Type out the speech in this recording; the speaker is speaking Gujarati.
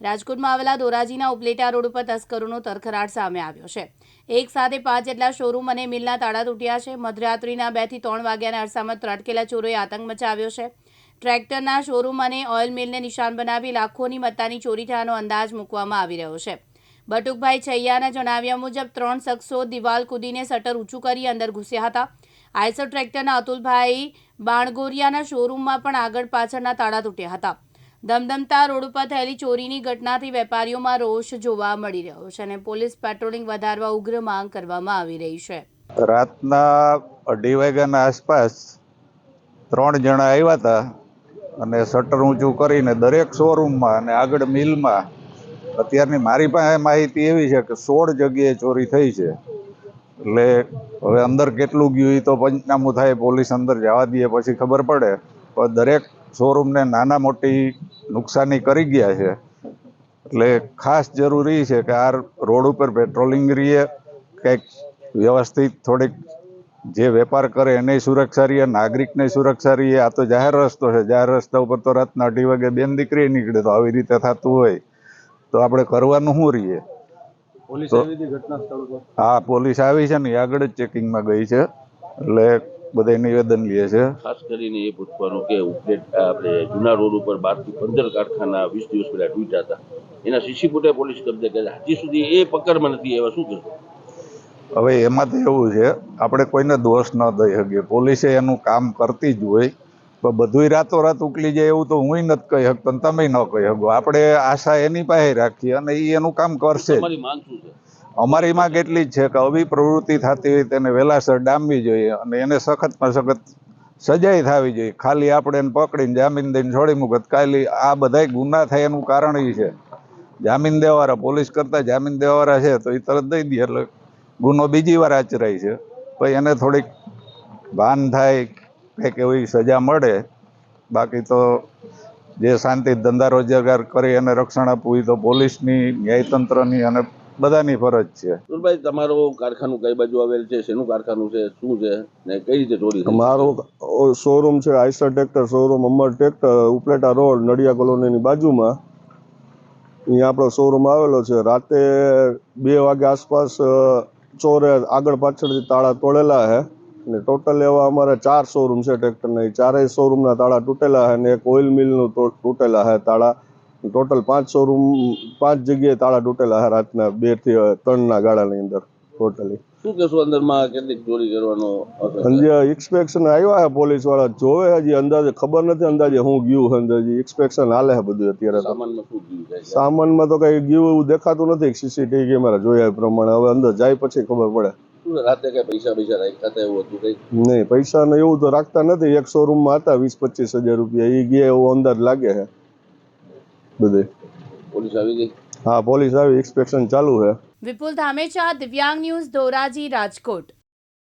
રાજકોટમાં આવેલા ધોરાજીના ઉપલેટા રોડ ઉપર તસ્કરોનો તરખરાટ સામે આવ્યો છે. એક સાથે પાંચ જેટલા શોરૂમ અને મિલના તાળા તૂટ્યા છે. મધરાત્રિના બેથી ત્રણ વાગ્યાના અરસામાં ત્રટકેલા ચોરોએ આતંક મચાવ્યો છે. ટ્રેક્ટરના શોરૂમ અને ઓઇલ મિલને નિશાન બનાવી લાખોની મત્તાની ચોરી થયાનો અંદાજ મૂકવામાં આવી રહ્યો છે. બટુકભાઈ છૈયાના જણાવ્યા મુજબ, ત્રણ શખ્સો દિવાલ કૂદીને શટર ઊંચું કરી અંદર ઘૂસ્યા હતા. આઈસર ટ્રેક્ટરના અતુલભાઈ બાણગોરિયાના શોરૂમમાં પણ આગળ પાછળના તાળા તૂટ્યા હતા. ધમધમતા રોડ ઉપર થયેલી ચોરીની ઘટનાથી વેપારીઓમાં રોષ જોવા મળી રહ્યો છે અને પોલીસ પેટ્રોલિંગ વધારવા ઉગ્ર માંગ કરવામાં આવી રહી છે. રાતના અઢી વાગ્યાના આસપાસ ત્રણ જણા આવ્યા હતા અને શટર ઊંચું કરીને દરેક શોરૂમમાં અને આગળ મિલમાં અત્યારની મારી પાસે માહિતી એવી છે કે સોળ જગ્યાએ ચોરી થઈ છે. એટલે હવે અંદર કેટલું ગયું એ તો પંચનામું થાય, પોલીસ અંદર જવા દઈએ પછી ખબર પડે. પણ દરેક શોરૂમને નાના મોટી નુકસાની કરી ગયા છે. એટલે ખાસ જરૂરી છે કે આ રોડ ઉપર પેટ્રોલિંગ રહીએ કંઈક વ્યવસ્થિત થોડીક જે વેપાર કરે એને સુરક્ષા રહીએ નાગરિકને સુરક્ષા રહીએ આ તો જાહેર રસ્તો છે. જાહેર રસ્તા ઉપર તો રાતના અઢી વાગે બેન દીકરી નીકળે તો આવી રીતે થતું હોય. તો આપણે કરવાનું શું રહીએ હા પોલીસ આવી છે ને આગળ જ ચેકિંગમાં ગઈ છે. એટલે બધા નિવેદન લે છે. ખાસ કરીને એ પૂછવાનું કે ઉપલેટ આપણે જૂના રોડ ઉપર બારથી પંદર કારખાના વીસ દિવસ પહેલા તૂટ્યા હતા. એના સીસી ફૂટે પોલીસ કબજે કરે હજી સુધી એ પકડમાં નથી એવા શું કરશું? હવે એમાં તો એવું છે આપણે કોઈને દોષ ન દઈ શકીએ. પોલીસે એનું કામ કરતી જ હોય. પણ બધુંય રાતોરાત ઉકલી જાય એવું તો હું નથી કહી શકતો તમે ન કહી શકો. આપણે આશા એની પાસે રાખીએ અને એ એનું કામ કરશે મારી માંગ શું છે? અમારી માંગ એટલી જ છે કે આવી પ્રવૃત્તિ થતી હોય તેને વહેલાસર ડામવી જોઈએ અને એને સખતમાં સખત સજાઈ થવી જોઈએ. ખાલી આપણે એને પકડીને જામીન દઈને છોડી મૂકત. ખાલી આ બધાય ગુના થાય એનું કારણ એ છે. જામીન દેવાવાળા પોલીસ કરતાં જામીન દેવાવાળા છે તો એ તરત દઈ દે. એટલે ગુનો બીજી વાર આચરાય છે. પછી એને થોડીક ભાન થાય, કંઈક એવી સજા મળે. બાકી તો જે શાંતિ ધંધા રોજગાર કરી અને રક્ષણ આપવું એ તો પોલીસની, ન્યાયતંત્રની અને બધાની ફરજ છે. સુરભાઈ તમારો કારખાનું કઈ બાજુ આવેલ છે? શેનું કારખાનું છે? શું છે? ને કઈ રીતે ચોરી મારો શોરૂમ છે Eicher tractor showroom Amar tractor Upleta road Nadiya કોલોનીની બાજુમાં. અહીંયા આપણો શોરૂમ આવેલો છે. રાતે બે વાગે આસપાસ ચોરે આગળ પાછળથી તાળા તોડેલા છે અને ટોટલ એવા અમારે ચાર શોરૂમ છે ટ્રેક્ટરના. એ ચારેય શોરૂમના તાળા તૂટેલા છે અને એક ઓઇલ મિલનું તૂટેલા છે તાળા. ટોટલ પાંચ શોરૂમ પાંચ જગ્યાએ તાળા તૂટેલા રાતના બેથી ત્રણના ગાળાની અંદર ટોટલી શું કહેશો અંદરમાં કેટલીક ચોરી કરવાનો અસર ઇન્સ્પેક્શન આવ્યા છે પોલીસવાળા જોવે હજી અંદાજે ખબર નથી અંદાજે હું ગયું અંદાજે ઇન્સ્પેક્શન હાલે છે બધું અત્યારે સામાનમાં તો કઈ ગયું એવું દેખાતું નથી સીસીટીવી કેમેરા જોયા પ્રમાણે. હવે અંદર જાય પછી ખબર પડે. રાતે કઈ પૈસા પૈસા રાખ્યા હતા એવું હતું કઈ? નહીં પૈસા ને એવું તો રાખતા નથી. એક શોરૂમમાં હતા વીસ પચીસ હજાર રૂપિયા. એ ગયા એવો અંદાજ લાગે છે. બધે. પોલીસ આવી ગઈ? હા પોલીસ આવી ઇન્સ્પેક્શન ચાલુ છે. વિપુલ ધામેચા દિવ્યાંગ ન્યૂઝ ધોરાજી રાજકોટ.